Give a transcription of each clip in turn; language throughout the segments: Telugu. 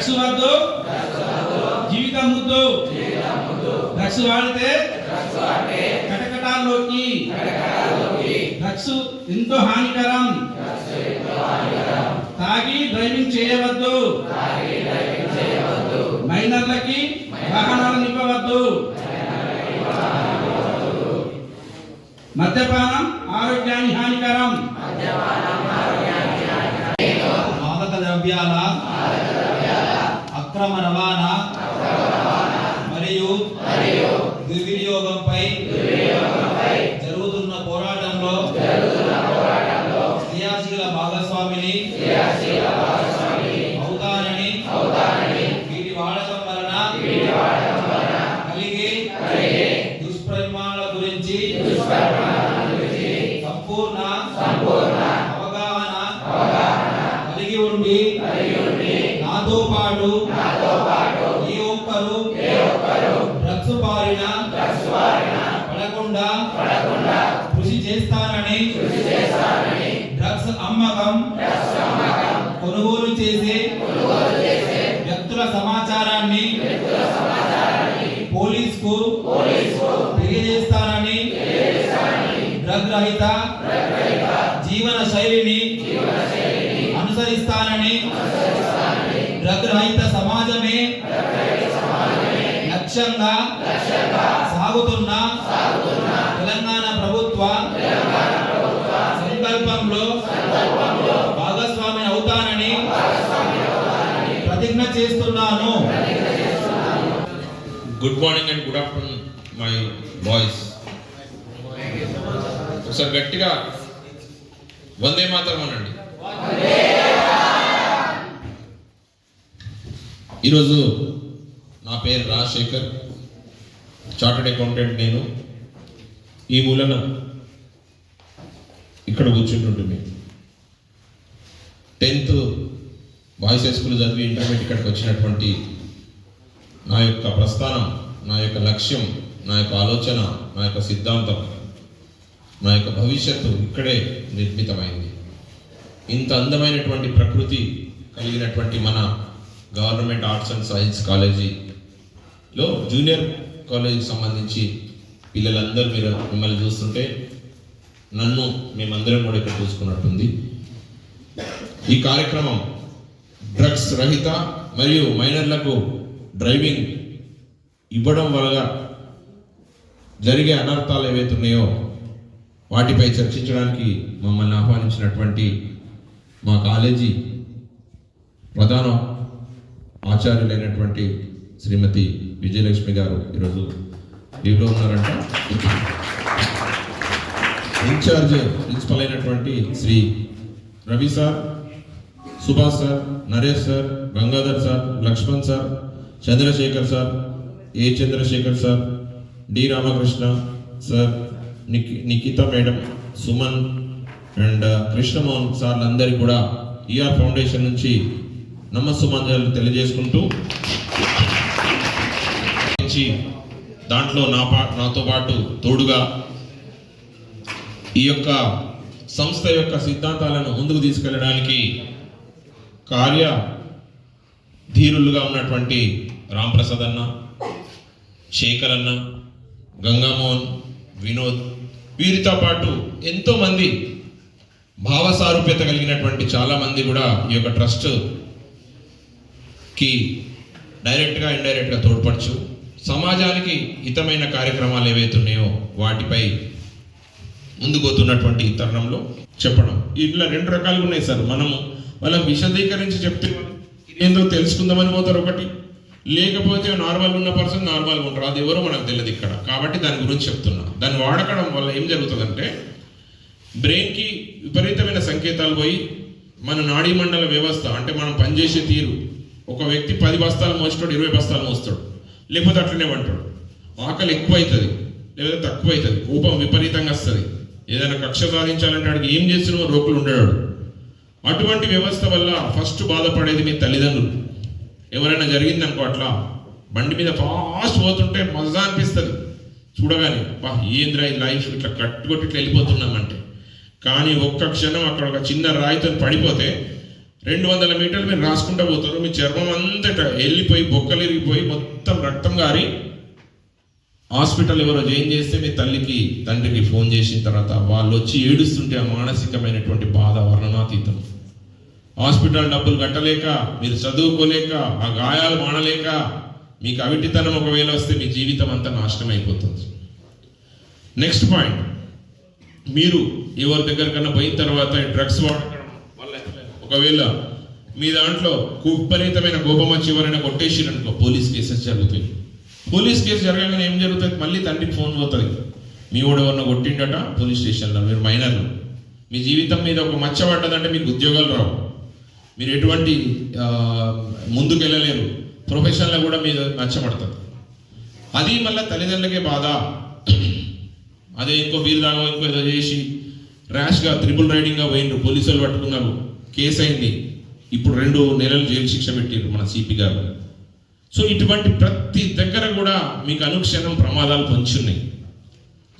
డ్రగ్స్ వద్దు జీవితం ముద్దు డ్రగ్స్ వాడితే కటకటాల్లోకి డ్రగ్స్ ఎంతో హానికరం. తాగి డ్రైవింగ్ చేయవద్దు. మైనర్లకి వాహనాలు నింపవద్దు మద్యపానం ఆరోగ్యానికి హానికరం. మాదక ద్రవ్యాల అక్రమ రవాణా మరియు దుర్వినియోగంపై పడకుండా కృషి చేస్తానని డ్రగ్స్ అమ్మకం కొనుగోలు చేసే వ్యక్తుల సమాచారాన్ని పోలీసుకు తెలియజేస్తానని డ్రగ్ రహిత జీవన శైలిని అనుసరిస్తానని డ్రగ్ రహిత సమాజమే లక్ష్యంగా సాగుతున్న తెలంగాణ ప్రభుత్వ సంకల్పంలో భాగస్వామి అవుతానని ప్రతిజ్ఞ చేస్తున్నాను. Good morning and good afternoon my boys ఒకసారి గట్టిగా వందే మాత్రం అనండి. ఈరోజు నా పేరు రాజశేఖర్. చార్టెడ్ అకౌంటెంట్ నేను. ఈ మూలన ఇక్కడ కూర్చుంటుంటుంది టెన్త్ బాయ్స్ హై స్కూల్ చదివి ఇంటర్మీడియట్ ఇక్కడికి వచ్చినటువంటి నా యొక్క ప్రస్థానం నా యొక్క లక్ష్యం నా యొక్క ఆలోచన నా యొక్క సిద్ధాంతం నా యొక్క భవిష్యత్తు ఇక్కడే నిర్మితమైంది. ఇంత అందమైనటువంటి ప్రకృతి కలిగినటువంటి మన గవర్నమెంట్ ఆర్ట్స్ అండ్ సైన్స్ కాలేజీలో జూనియర్ కాలేజీకి సంబంధించి పిల్లలందరూ మీరు మిమ్మల్ని చూస్తుంటే నన్ను మేమందరం కూడా ఇక్కడ చూసుకున్నట్టుంది. ఈ కార్యక్రమం డ్రగ్స్ రహిత మరియు మైనర్లకు డ్రైవింగ్ ఇవ్వడం వల్ల జరిగే అనర్థాలు ఏవైతే ఉన్నాయో వాటిపై చర్చించడానికి మమ్మల్ని ఆహ్వానించినటువంటి మా కాలేజీ ప్రధాన ఆచార్యులైనటువంటి శ్రీమతి విజయలక్ష్మి గారు ఈరోజు లీవ్లో ఉన్నారంట. ఇన్ఛార్జ్ ప్రిన్సిపల్ అయినటువంటి Shri Ravi sir Subhash sir Naresh sir Gangadhar sir Lakshman sir Chandrashekar sir A Chandrashekar sir D Ramakrishna sir నికి నిఖిత మేడం సుమన్ అండ్ కృష్ణమోహన్ సార్లందరికీ కూడా ఈఆర్ ఫౌండేషన్ నుంచి నమస్సుమంజలు తెలియజేసుకుంటూ ఇచ్చి దాంట్లో నా పా నాతో పాటు తోడుగా ఈ యొక్క సంస్థ యొక్క సిద్ధాంతాలను ముందుకు తీసుకెళ్ళడానికి కార్య ధీరులుగా ఉన్నటువంటి రాంప్రసాద్ అన్న శేఖర్ అన్న గంగామోహన్ వినోద్ వీరితో పాటు ఎంతోమంది భావసారూప్యత కలిగినటువంటి చాలామంది కూడా ఈ యొక్క ట్రస్ట్కి డైరెక్ట్గా ఇండైరెక్ట్గా తోడ్పడచ్చు. సమాజానికి హితమైన కార్యక్రమాలు ఏవైతే ఉన్నాయో వాటిపై ముందుకోతున్నటువంటి తరుణంలో చెప్పడం. ఇట్లా రెండు రకాలుగా ఉన్నాయి సార్. మనము వాళ్ళకి విశదీకరించి చెప్తే ఏందో తెలుసుకుందామని పోతారు ఒకటి. లేకపోతే నార్మల్ ఉన్న పర్సన్ నార్మల్గా ఉంటారు. అది ఎవరో మనకు తెలియదు ఇక్కడ. కాబట్టి దాని గురించి చెప్తున్నా. దాన్ని వాడకడం వల్ల ఏం జరుగుతుందంటే బ్రెయిన్కి విపరీతమైన సంకేతాలు పోయి మన నాడీ మండల వ్యవస్థ అంటే మనం పనిచేసే తీరు. ఒక వ్యక్తి పది బస్తాలు మోస్తాడు ఇరవై బస్తాలు మోస్తాడు. లేకపోతే అట్లనే అంటాడు. ఆకలి ఎక్కువ అవుతుంది లేదా తక్కువ అవుతుంది కోపం విపరీతంగా వస్తుంది. ఏదైనా కక్ష సాధించాలంటే వాడికి ఏం చేస్తున్నామో రోగులు ఉండడాడు అటువంటి వ్యవస్థ వల్ల ఫస్ట్ బాధపడేది మీ తల్లిదండ్రులు. ఎవరైనా జరిగిందనుకో అట్లా బండి మీద ఫాస్ట్ పోతుంటే మజా అనిపిస్తుంది. చూడగానే బా ఏంద్రా ఈ లైఫ్? ఇట్లా కట్టుకొట్టి ఇట్లా వెళ్ళిపోతున్నామంటే కానీ ఒక్క క్షణం అక్కడ ఒక చిన్న రాయితో పడిపోతే రెండు వందల మీటర్లు మీరు రాసుకుంటూ పోతారు. మీ చర్మం అంతటా వెళ్ళిపోయి బొక్కలు ఇరిగిపోయి మొత్తం రక్తం గారి. హాస్పిటల్ ఎవరో జాయిన్ చేస్తే మీ తల్లికి తండ్రికి ఫోన్ చేసిన తర్వాత వాళ్ళు వచ్చి ఏడుస్తుంటే ఆ మానసికమైనటువంటి బాధ వర్ణనాతీతం. హాస్పిటల్ డబ్బులు కట్టలేక మీరు చదువుకోలేక ఆ గాయాలు మానలేక మీకు అవిటితనం ఒకవేళ వస్తే మీ జీవితం అంతా నాశనం అయిపోతుంది. Next point. మీరు ఎవరి దగ్గరకన్నా పోయిన తర్వాత డ్రగ్స్ వాడకండి ఒకవేళ మీ దాంట్లో విపరీతమైన కోపం వచ్చి ఎవరైనా కొట్టేసిరనుకో పోలీస్ కేసెస్ జరుగుతాయి. పోలీస్ కేసు జరగగానే ఏం జరుగుతుంది? మళ్ళీ తండ్రికి ఫోన్ పోతుంది. మీ కూడా ఎవరిన కొట్టిండట? పోలీస్ స్టేషన్లో. మీరు మైనర్లు. మీ జీవితం మీద ఒక మచ్చ పడ్డదంటే మీకు ఉద్యోగాలు రావు. మీరు ఎటువంటి ముందుకు వెళ్ళలేరు ప్రొఫెషన్లో కూడా మీద నచ్చబడుతుంది అది మళ్ళీ తల్లిదండ్రులకే బాధ. అదే ఇంకో వీలు దాగో ఇంకో ఏదో చేసి ర్యాష్గా త్రిపుల్ రైడింగ్గా పోయిండ్రు. పోలీసులు పట్టుకున్నారు. కేసు అయింది ఇప్పుడు రెండు నెలలు జైలు శిక్ష పెట్టిండ్రు మన సిపి గారు. సో ఇటువంటి ప్రతి దగ్గర కూడా మీకు అనుక్షణం ప్రమాదాలు పొంచున్నాయి.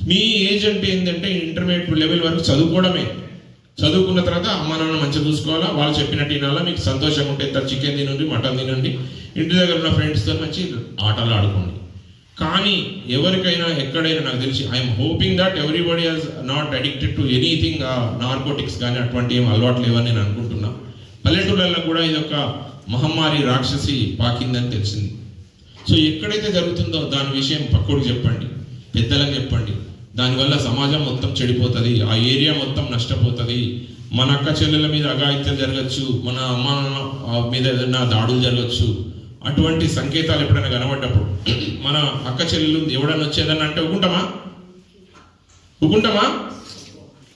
మీ ఏజ్ అంటే ఏంటంటే ఇంటర్మీడియట్ లెవెల్ వరకు చదువుకోవడమే. చదువుకున్న తర్వాత అమ్మ నాన్న మంచిగా చూసుకోవాలా? వాళ్ళు చెప్పినట్టు వినాలా మీకు సంతోషంగా ఉంటే ఇంత చికెన్ తినండి మటన్ తినండి. ఇంటి దగ్గర ఉన్న ఫ్రెండ్స్తో మంచి ఆటలు ఆడుకోండి. కానీ ఎవరికైనా ఎక్కడైనా నాకు తెలిసి I'm hoping that everybody has not addicted to anything narcotics కానీ అటువంటి ఏం అలవాటు లేవని నేను అనుకుంటున్నా. పల్లెటూళ్ళల్లో కూడా ఇది ఒక మహమ్మారి రాక్షసి పాకిందని తెలిసింది. సో ఎక్కడైతే జరుగుతుందో దాని విషయం పక్కోడికి చెప్పండి పెద్దలకు చెప్పండి. దానివల్ల సమాజం మొత్తం చెడిపోతుంది ఆ ఏరియా మొత్తం నష్టపోతుంది. మన అక్క చెల్లెల మీద అఘాయిత్యం జరగచ్చు మన అమ్మ మీద ఏదైనా దాడులు జరగచ్చు. అటువంటి సంకేతాలు ఎప్పుడైనా కనబడ్డప్పుడు మన అక్క చెల్లెలు ఎవడన్నా వచ్చేదని అంటే ఒప్పుకుంటామా ఒప్పుకుంటామా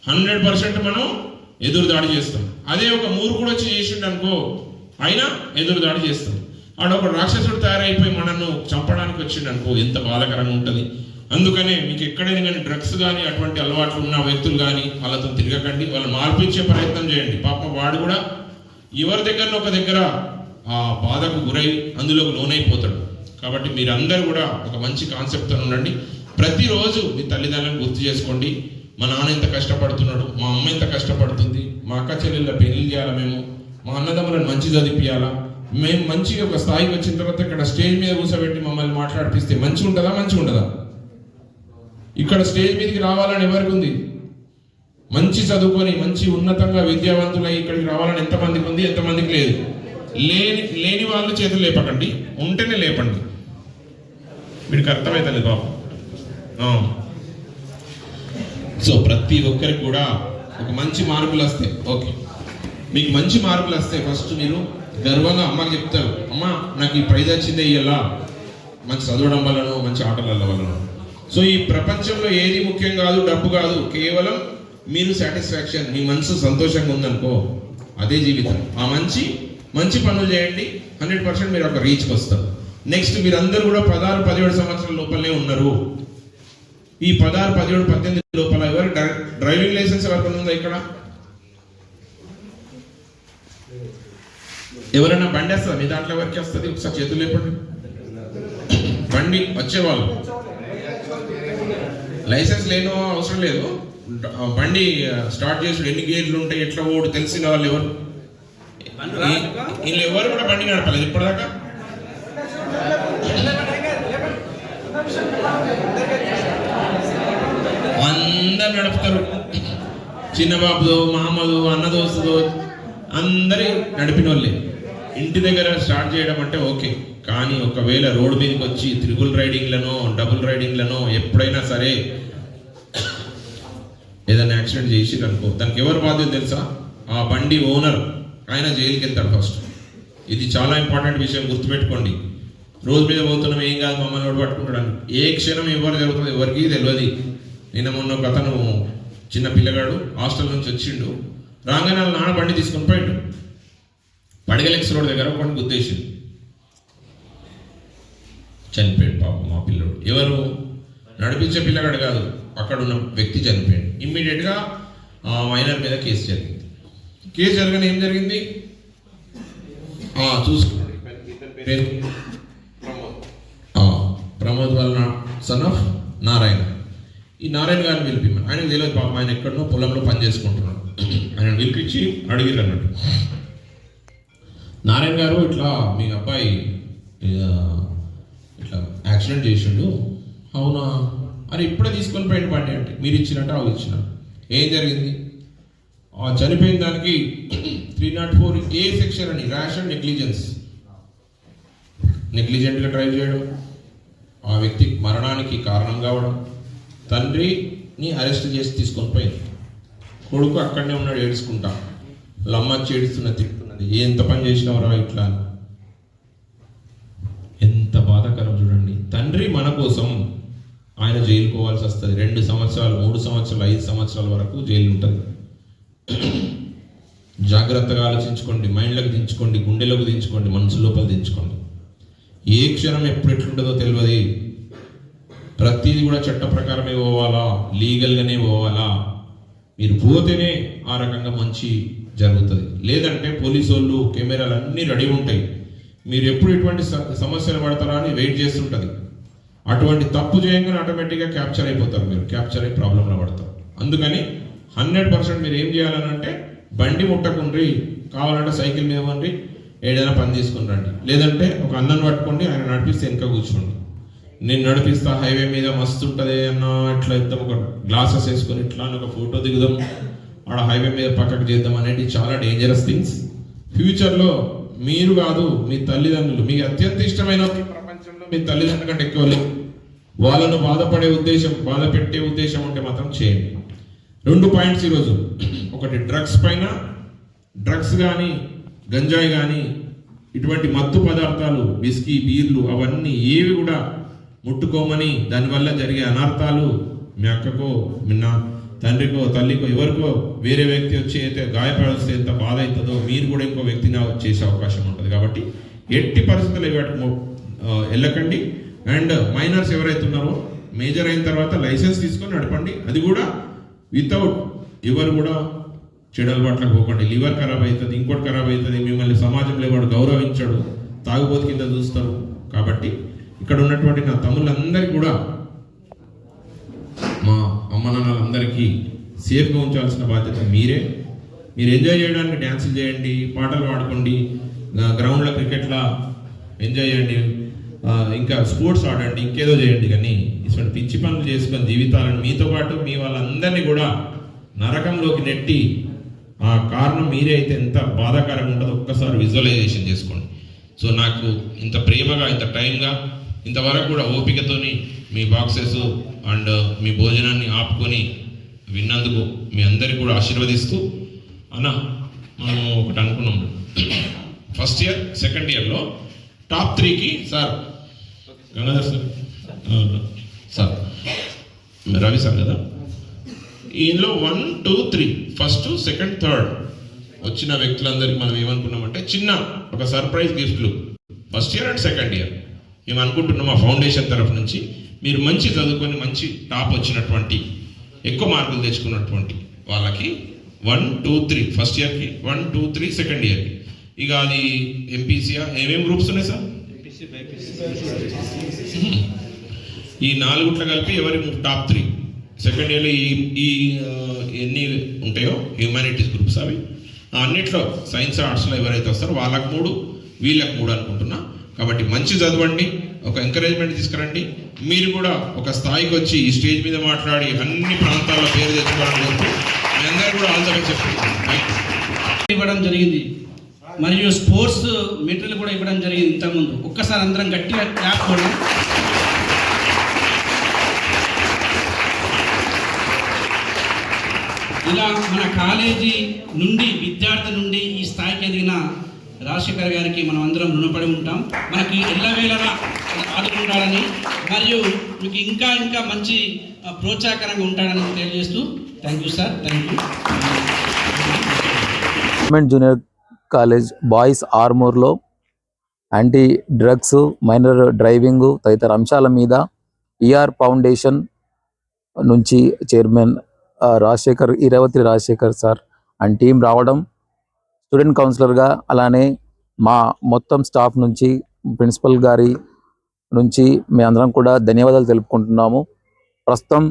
హండ్రెడ్ పర్సెంట్ మనం ఎదురు దాడి చేస్తాం. అదే ఒక మూర్ఖుడు వచ్చి చేసిండు అనుకో అయినా ఎదురు దాడి చేస్తాం. ఆడ ఒక రాక్షసుడు తయారైపోయి మనను చంపడానికి వచ్చిండు అనుకో ఎంత బాధాకరంగా ఉంటుంది. అందుకనే మీకు ఎక్కడైనా కానీ డ్రగ్స్ కానీ అటువంటి అలవాట్లు ఉన్న వ్యక్తులు కానీ వాళ్ళతో తిరగకండి. వాళ్ళని మార్పించే ప్రయత్నం చేయండి. పాప వాడు కూడా ఎవరి దగ్గర ఒక దగ్గర ఆ బాధకు గురై అందులోకి లోనైపోతాడు. కాబట్టి మీరందరూ కూడా ఒక మంచి కాన్సెప్ట్తో ఉండండి. ప్రతిరోజు మీ తల్లిదండ్రులను గుర్తు చేసుకోండి. మా నాన్న ఎంత కష్టపడుతున్నాడు మా అమ్మ ఎంత కష్టపడుతుంది మా అక్క చెల్లెళ్ళ పెళ్ళి చేయాలా మేము మా అన్నదమ్ములను మంచి చదివిపియాలా? మేము మంచిగా ఒక స్థాయికి వచ్చిన తర్వాత ఇక్కడ స్టేజ్ మీద కూర్చోబెట్టి మమ్మల్ని మాట్లాడిపిస్తే మంచి ఉంటుందా మంచి ఉండదా ఇక్కడ స్టేజ్ మీదకి రావాలని ఎవరికి ఉంది? మంచి చదువుకొని మంచి ఉన్నతంగా విద్యావంతులై ఇక్కడికి రావాలని ఎంతమందికి ఉంది ఎంతమందికి లేదు? లేని లేని వాళ్ళు చేతులు లేపకండి ఉంటేనే లేపండి. వీడికి అర్థమవుతుంది బాబు సో ప్రతి ఒక్కరికి కూడా ఒక మంచి మార్పులు వస్తాయి. ఓకే. మీకు మంచి మార్పులు వస్తాయి. ఫస్ట్ మీరు గర్వంగా అమ్మకి చెప్తారు. అమ్మ నాకు ఈ ప్రైజ్ వచ్చిందే ఇలా మంచి చదవడం వల్లనో మంచి ఆటల వల్లనో. సో ఈ ప్రపంచంలో ఏది ముఖ్యం కాదు డబ్బు కాదు కేవలం మీరు సాటిస్ఫాక్షన్ మీ మనసు సంతోషంగా ఉందనుకో అదే జీవితం. ఆ మంచి మంచి పనులు చేయండి. హండ్రెడ్ పర్సెంట్ మీరు ఒక రీచ్కి వస్తారు. నెక్స్ట్ మీరందరూ కూడా పదహారు పదిహేడు సంవత్సరాల లోపలనే ఉన్నారు. ఈ పదహారు పదిహేడు పద్దెనిమిది లోపల ఎవరు డ్రైవింగ్ లైసెన్స్ ఎవరికి ఉందా ఇక్కడ? ఎవరైనా బండి వస్తుందా మీ దాంట్లో ఎవరికి వస్తుంది? ఒకసారి చేతులు లేపండి. బండి వచ్చేవాళ్ళు. లైసెన్స్ లేనో అవసరం లేదు. బండి స్టార్ట్ చేసి ఎన్ని గేర్లు ఉంటాయి? ఎట్లా ఓడు తెలిసిన వాళ్ళు ఎవరు? వీళ్ళు ఎవరు కూడా బండి నడపలేదు. ఇప్పటిదాకా? అందరు నడుపుతారు. చిన్నబాబుదో మహమ్మదు అన్నదోస్తుదో అందరి నడిపిన వాళ్ళే ఇంటి దగ్గర స్టార్ట్ చేయడం అంటే ఓకే. కానీ ఒకవేళ రోడ్డు మీదకి వచ్చి త్రిబుల్ రైడింగ్లనో డబుల్ రైడింగ్లనో ఎప్పుడైనా సరే ఏదైనా యాక్సిడెంట్ చేసి అనుకో దానికి ఎవరు బాధ్యత తెలుసా? ఆ బండి ఓనర్. ఆయన జైలుకి వెళ్తాడు ఫస్ట్. ఇది చాలా ఇంపార్టెంట్ విషయం గుర్తుపెట్టుకోండి. రోజు మీద పోతున్నాం ఏం కాదు మమ్మల్ని వాడు పట్టుకుంటాడు ఏ క్షణం ఎవరు జరుగుతుంది ఎవరికి తెలియదు నిన్న మొన్న ఒక అతను చిన్న పిల్లగాడు హాస్టల్ నుంచి వచ్చిండు. రాగానే వాళ్ళ నాన్న బండి తీసుకొని పోయిండు. పడగలెక్స్ రోడ్ దగ్గర ఒకటి గుద్దేసిండు. చనిపోయాడు పాపం మా పిల్లడు. ఎవరు? నడిపించే పిల్లగాడు కాదు. అక్కడ ఉన్న వ్యక్తి చనిపోయాడు. ఇమ్మీడియట్గా మైనర్ మీద కేసు జరిగింది. కేసు జరగని ఏం జరిగింది? చూసుకోండి ప్రమోద్ వాళ్ళ సన్ ఆఫ్ నారాయణ. ఈ నారాయణ గారిని పిలిపిమ్మని ఆయన తెలియదు పాపం ఆయన ఎక్కడనో పొలంలో పని చేసుకుంటున్నాడు. ఆయన పిలిపించి అడిగిరు అన్నట్టు. నారాయణ గారు ఇట్లా మీ అబ్బాయి ఇట్లా యాక్సిడెంట్ చేసిండు. అవునా? అని ఇప్పుడే తీసుకొని పోయిన పండి అంటే. మీరు ఇచ్చినట్టు అవి ఇచ్చిన. ఏం జరిగింది? ఆ చనిపోయిన దానికి three not four A section అని ర్యాష్ అండ్ నెగ్లిజెన్స్ నెగ్లిజెంట్గా డ్రైవ్ చేయడం ఆ వ్యక్తి మరణానికి కారణం కావడం తండ్రిని అరెస్ట్ చేసి తీసుకొని పోయింది. కొడుకు అక్కడనే ఉన్నాడు ఏడుచుకుంటా. లమ్మ చేడుస్తున్న తిట్టున్నది ఎంత పని చేసినవరా ఇట్లా ఎంత బాధాకరం చూడండి. తండ్రి మన కోసం ఆయన జైలుకోవాల్సి వస్తుంది. రెండు సంవత్సరాలు మూడు సంవత్సరాలు ఐదు సంవత్సరాల వరకు జైలు ఉంటుంది జాగ్రత్తగా ఆలోచించుకోండి మైండ్లోకి దించుకోండి గుండెలోకి దించుకోండి మనసు లోపల దించుకోండి. ఏ క్షణం ఎప్పుడు ఎట్లుంటుందో తెలియదు. ప్రతిదీ కూడా చట్ట ప్రకారమే పోవాలా? లీగల్గానే పోవాలా? మీరు పోతేనే ఆ రకంగా మంచి జరుగుతుంది. లేదంటే పోలీసు వాళ్ళు కెమెరాలు అన్నీ రెడీ ఉంటాయి. మీరు ఎప్పుడు ఎటువంటి సమస్యలు పడతారా అని వెయిట్ చేస్తుంటుంది. అటువంటి తప్పు చేయంగానే ఆటోమేటిక్గా క్యాప్చర్ అయిపోతారు మీరు. క్యాప్చర్ అయ్యి ప్రాబ్లంలో పడతారు. అందుకని హండ్రెడ్ పర్సెంట్ మీరు ఏం చేయాలని అంటే బండి ముట్టకుండ్రి కావాలంటే సైకిల్ మీద ఇవ్వండి ఏదైనా పని తీసుకుని రండి. లేదంటే ఒక అన్నం పట్టుకోండి ఆయన నడిపిస్తే వెనక కూర్చోండి. నేను నడిపిస్తా హైవే మీద మస్తు ఉంటుంది అన్న ఇట్లా ఇద్దాం ఒక గ్లాసెస్ వేసుకొని ఇట్లా అని ఒక ఫోటో దిగుదాం ఆడ హైవే మీద పక్కకు చేద్దాం అనేది చాలా డేంజరస్ థింగ్స్ ఫ్యూచర్లో మీరు కాదు మీ తల్లిదండ్రులు మీకు అత్యంత ఇష్టమైన ప్రపంచంలో మీ తల్లిదండ్రుల కంటే ఎక్కువ లేవు వాళ్ళను బాధపడే ఉద్దేశం బాధ పెట్టే ఉద్దేశం ఉంటే మాత్రం చేయండి. రెండు పాయింట్స్ ఈరోజు ఒకటి డ్రగ్స్ పైన డ్రగ్స్ కానీ గంజాయి కానీ ఇటువంటి మత్తు పదార్థాలు విస్కీ బీర్లు అవన్నీ ఏవి కూడా ముట్టుకోమని దానివల్ల జరిగే అనర్థాలు మీ అక్కకో మీ నా తండ్రికో తల్లికో ఎవరికో వేరే వ్యక్తి వచ్చి అయితే గాయపడిస్తే ఎంత బాధ అవుతుందో మీరు కూడా ఇంకో వ్యక్తిని చేసే అవకాశం ఉంటుంది. కాబట్టి ఎట్టి పరిస్థితులు ఇవ్వటం వెళ్ళకండి. అండ్ మైనర్స్ ఎవరైతే ఉన్నారో మేజర్ అయిన తర్వాత లైసెన్స్ తీసుకొని నడపండి. అది కూడా వితౌట్ ఎవరు కూడా చెడు అలవాట్లకు పోకండి. లివర్ ఖరాబ్ అవుతుంది ఇంకోటి ఖరాబ్ అవుతుంది మిమ్మల్ని సమాజంలో వాడు గౌరవించాడు తాగుబోతు కింద చూస్తారు. కాబట్టి ఇక్కడ ఉన్నటువంటి నా తమ్ముళ్ళందరికీ కూడా మా అమ్మ నాన్నలందరికీ సేఫ్గా ఉంచాల్సిన బాధ్యత మీరే. మీరు ఎంజాయ్ చేయడానికి డ్యాన్సులు చేయండి పాటలు పాడుకోండి గ్రౌండ్లో క్రికెట్లో ఎంజాయ్ చేయండి. ఇంకా స్పోర్ట్స్ ఆడండి ఇంకేదో చేయండి కానీ ఇటువంటి పిచ్చి పనులు చేసుకుని జీవితాలను మీతో పాటు మీ వాళ్ళందరినీ కూడా నరకంలోకి నెట్టి ఆ కారణం మీరే అయితే ఎంత బాధాకరంగా ఉంటుందో ఒక్కసారి విజువలైజేషన్ చేసుకోండి. సో నాకు ఇంత ప్రేమగా ఇంత టైంగా ఇంతవరకు కూడా ఓపికతోని మీ బాక్సెస్ అండ్ మీ భోజనాన్ని ఆపుకొని విన్నందుకు మీ అందరికీ కూడా ఆశీర్వదిస్తూ అన్న మనం ఒకటి అనుకున్నాం. ఫస్ట్ ఇయర్ సెకండ్ ఇయర్లో టాప్ త్రీకి sir Gangadhar sir sir. Ravi sir కదా? ఇందులో one two three first second third వచ్చిన వ్యక్తులందరికీ మనం ఏమనుకున్నామంటే చిన్న ఒక సర్ప్రైజ్ గిఫ్ట్లు first year and second year మేము అనుకుంటున్నాం మా ఫౌండేషన్ తరఫు నుంచి మీరు మంచి చదువుకొని మంచి టాప్ వచ్చినటువంటి ఎక్కువ మార్కులు తెచ్చుకున్నటువంటి వాళ్ళకి వన్ టూ త్రీ ఫస్ట్ ఇయర్కి వన్ టూ త్రీ సెకండ్ ఇయర్కి ఇక అది ఎంపీసీఆ ఏమేమి గ్రూప్స్ ఉన్నాయి సార్? ఈ నాలుగుట్లో కలిపి ఎవరి టాప్ త్రీ సెకండ్ ఇయర్లో ఈ ఈ ఎన్ని ఉంటాయో? హ్యూమానిటీస్ గ్రూప్స్ అవి. ఆ అన్నిట్లో సైన్స్ ఆర్ట్స్లో ఎవరైతే వస్తారో వాళ్ళకు మూడు వీళ్ళకి మూడు అనుకుంటున్నా. కాబట్టి మంచి చదవండి ఒక ఎంకరేజ్మెంట్ తీసుకురండి. మీరు కూడా ఒక స్థాయికి వచ్చి ఈ స్టేజ్ మీద మాట్లాడి అన్ని ప్రాంతాల్లో పేరు తెచ్చుకోవడం కోరుతూ మీ అందరూ కూడా ఆల్ ద బెస్ట్ చెప్తున్నాను ఇవ్వడం జరిగింది. మరియు స్పోర్ట్స్ మెటీరియల్ కూడా ఇవ్వడం జరిగింది ఇంతకుముందు. ఒక్కసారి అందరం గట్టిగా క్లాప్ కూడా ఇలా మన కాలేజీ నుండి విద్యార్థి నుండి ఈ స్థాయికి ఎదిగిన రాజశేఖర్ గారికి మనం అందరం రుణపడి ఉంటాం. మనకి ఎల్లవేళలా ఆదుకుంటాడని మరియు మీకు ఇంకా ఇంకా మంచి ప్రోత్సాహకరంగా ఉంటాడని తెలియజేస్తూ thank you sir. Thank you. Junior college boys ఆర్మూర్లో anti drugs minor driving తదితర అంశాల మీద ఈఆర్ ఫౌండేషన్ నుంచి chairman Rajasekhar Iravathi Rajasekhar sir and team రావడం స్టూడెంట్ కౌన్సిలర్గా అలానే మా మొత్తం స్టాఫ్ నుంచి ప్రిన్సిపల్ గారి నుంచి మేమందరం కూడా ధన్యవాదాలు తెలుపుకుంటున్నాము. ప్రస్తుతం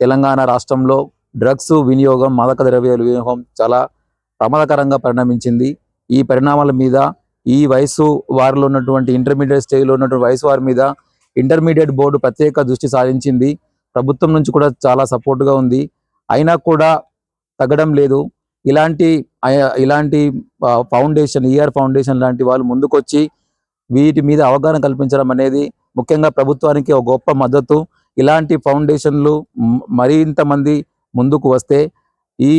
తెలంగాణ రాష్ట్రంలో డ్రగ్స్ వినియోగం మాదక ద్రవ్యాల వినియోగం చాలా ప్రమాదకరంగా పరిణమించింది. ఈ పరిణామాల మీద ఈ వయసు వారిలో ఉన్నటువంటి ఇంటర్మీడియట్ స్టేజ్లో ఉన్నటువంటి వయసు వారి మీద ఇంటర్మీడియట్ బోర్డు ప్రత్యేక దృష్టి సారించింది. ప్రభుత్వం నుంచి కూడా చాలా సపోర్ట్గా ఉంది. అయినా కూడా తగ్గడం లేదు. ఇలాంటి ఇలాంటి ఫౌండేషన్ ఈఆర్ ఫౌండేషన్ లాంటి వాళ్ళు ముందుకొచ్చి వీటి మీద అవగాహన కల్పించడం అనేది ముఖ్యంగా ప్రభుత్వానికి ఒక గొప్ప మద్దతు. ఇలాంటి ఫౌండేషన్లు మరింత మంది ముందుకు వస్తే ఈ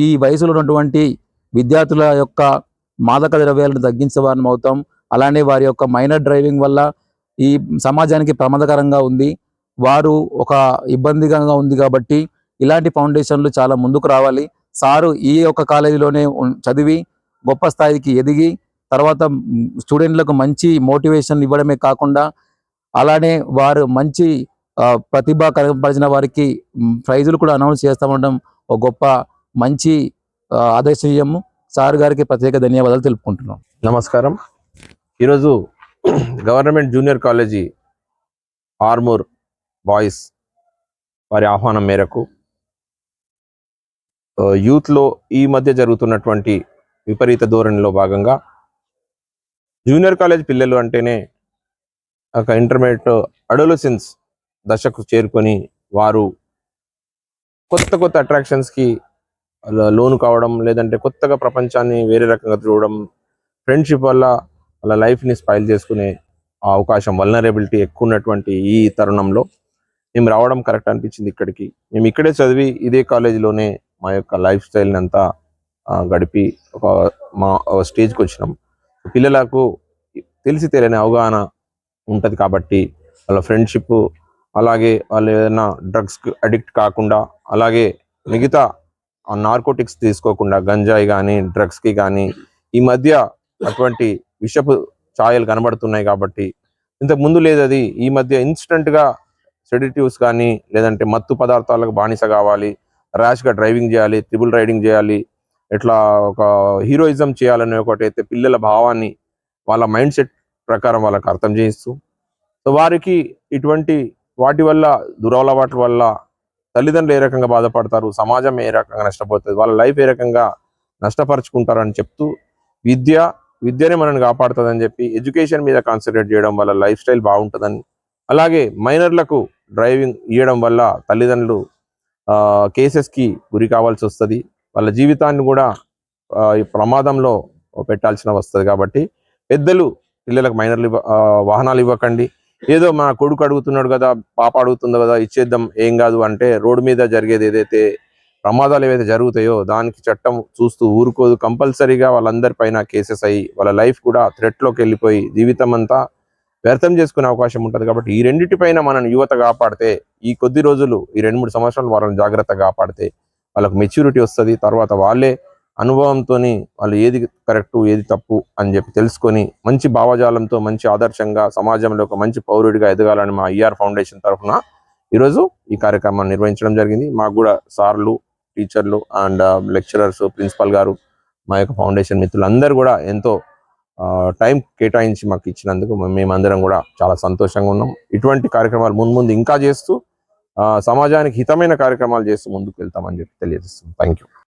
ఈ వయసులో ఉన్నటువంటి విద్యార్థుల యొక్క మాదక ద్రవ్యాలను తగ్గించే వారం అవుతాం. అలానే వారి యొక్క మైనర్ డ్రైవింగ్ వల్ల ఈ సమాజానికి ప్రమాదకరంగా ఉంది. వారు ఒక ఇబ్బందిగా ఉంది కాబట్టి ఇలాంటి ఫౌండేషన్లు చాలా ముందుకు రావాలి. సారు ఈ యొక్క కాలేజీలోనే చదివి గొప్ప స్థాయికి ఎదిగి తర్వాత స్టూడెంట్లకు మంచి మోటివేషన్ ఇవ్వడమే కాకుండా అలానే వారు మంచి ప్రతిభ కనపరిచిన వారికి ప్రైజులు కూడా అనౌన్స్ చేస్తామనడం ఒక గొప్ప మంచి ఆదర్శీయము సార్ గారికి ప్రత్యేక ధన్యవాదాలు తెలుపుకుంటున్నాం. నమస్కారం. ఈరోజు government junior college Armoor boys వారి ఆహ్వానం మేరకు యూత్లో ఈ మధ్య జరుగుతున్నటువంటి విపరీత ధోరణిలో భాగంగా జూనియర్ కాలేజ్ పిల్లలు అంటేనే ఒక ఇంటర్మీడియట్ అడోలసెన్స్ దశకు చేరుకొని వారు కొత్త కొత్త అట్రాక్షన్స్కి లోను కావడం లేదంటే కొత్తగా ప్రపంచాన్ని వేరే రకంగా చూడడం ఫ్రెండ్షిప్ వల్ల వాళ్ళ లైఫ్ని స్పైల్ చేసుకునే ఆ అవకాశం వల్నరబిలిటీ ఎక్కువ ఉన్నటువంటి ఈ తరుణంలో మేము రావడం కరెక్ట్ అనిపించింది ఇక్కడికి. మేము ఇక్కడే చదివి ఇదే కాలేజీలోనే మా యొక్క లైఫ్ స్టైల్ని అంతా గడిపి ఒక మా స్టేజ్కి వచ్చినాం. పిల్లలకు తెలిసి తెలియని అవగాహన ఉంటుంది కాబట్టి వాళ్ళ ఫ్రెండ్షిప్ అలాగే వాళ్ళు ఏదైనా డ్రగ్స్కి అడిక్ట్ కాకుండా అలాగే మిగతా నార్కోటిక్స్ తీసుకోకుండా గంజాయి కానీ డ్రగ్స్కి కానీ ఈ మధ్య అటువంటి విషపు ఛాయలు కనబడుతున్నాయి కాబట్టి ఇంతకు ముందు లేదు అది. ఈ మధ్య ఇన్స్టంట్గా సెడిటివ్స్ కానీ లేదంటే మత్తు పదార్థాలకు బానిస కావాలి ర్యాష్గా డ్రైవింగ్ చేయాలి ట్రిపుల్ రైడింగ్ చేయాలి ఇట్లా ఒక హీరోయిజం చేయాలనే ఒకటి అయితే పిల్లల భావాన్ని వాళ్ళ మైండ్ సెట్ ప్రకారం వాళ్ళకి అర్థం చేయిస్తూ సో వారికి ఇటువంటి వాటి వల్ల దురలవాట్ల వల్ల తల్లిదండ్రులు ఏ రకంగా బాధపడతారు? సమాజం ఏ రకంగా నష్టపోతుంది? వాళ్ళ లైఫ్ ఏ రకంగా నష్టపరుచుకుంటారని చెప్తూ విద్య విద్యనే మనల్ని కాపాడుతుందని చెప్పి ఎడ్యుకేషన్ మీద కాన్సన్ట్రేట్ చేయడం వల్ల లైఫ్ స్టైల్ బాగుంటుందని అలాగే మైనర్లకు డ్రైవింగ్ ఇవ్వడం వల్ల తల్లిదండ్రులు ఆ, కి గురి కావాల్సి వస్తుంది. వాళ్ళ జీవితాన్ని కూడా ఈ ప్రమాదంలో పెట్టాల్సిన వస్తుంది కాబట్టి పెద్దలు పిల్లలకు మైనర్లు ఇవ్వ- వాహనాలు ఇవ్వకండి. ఏదో మా కొడుకు అడుగుతున్నాడు కదా పాప అడుగుతుంది కదా ఇచ్చేద్దాం ఏం కాదు అంటే రోడ్డు మీద జరిగేది ఏదైతే ప్రమాదాలు ఏవైతే జరుగుతాయో దానికి చట్టం చూస్తూ ఊరుకోదు. కంపల్సరీగా వాళ్ళందరి పైన కేసెస్ అయ్యి వాళ్ళ లైఫ్ కూడా థ్రెట్లోకి లోకి వెళ్ళిపోయి జీవితం అంతా వ్యర్థం చేసుకునే అవకాశం ఉంటుంది. కాబట్టి ఈ రెండింటి పైన మనం యువత కాపాడితే ఈ కొద్ది రోజులు ఈ రెండు మూడు సంవత్సరాలు వాళ్ళని జాగ్రత్తగా కాపాడితే వాళ్ళకు మెచ్యూరిటీ వస్తుంది. తర్వాత వాళ్ళే అనుభవంతో వాళ్ళు ఏది కరెక్ట్ ఏది తప్పు అని చెప్పి తెలుసుకొని మంచి భావజాలంతో మంచి ఆదర్శంగా సమాజంలో ఒక మంచి పౌరుడిగా ఎదగాలని మా ఐఆర్ ఫౌండేషన్ తరఫున ఈరోజు ఈ కార్యక్రమాన్ని నిర్వహించడం జరిగింది. మాకు కూడా సార్లు టీచర్లు అండ్ లెక్చరర్స్ ప్రిన్సిపల్ గారు మా యొక్క ఫౌండేషన్ మిత్రులందరూ కూడా ఎంతో టైం కేటాయించి మాకు ఇచ్చినందుకు మేము- మేమందరం కూడా చాలా సంతోషంగా ఉన్నాం. ఇటువంటి కార్యక్రమాలు ముందు ముందు ఇంకా చేస్తూ సమాజానికి హితమైన కార్యక్రమాలు చేస్తూ ముందుకు వెళ్తామని చెప్పి తెలియజేస్తున్నాం. Thank you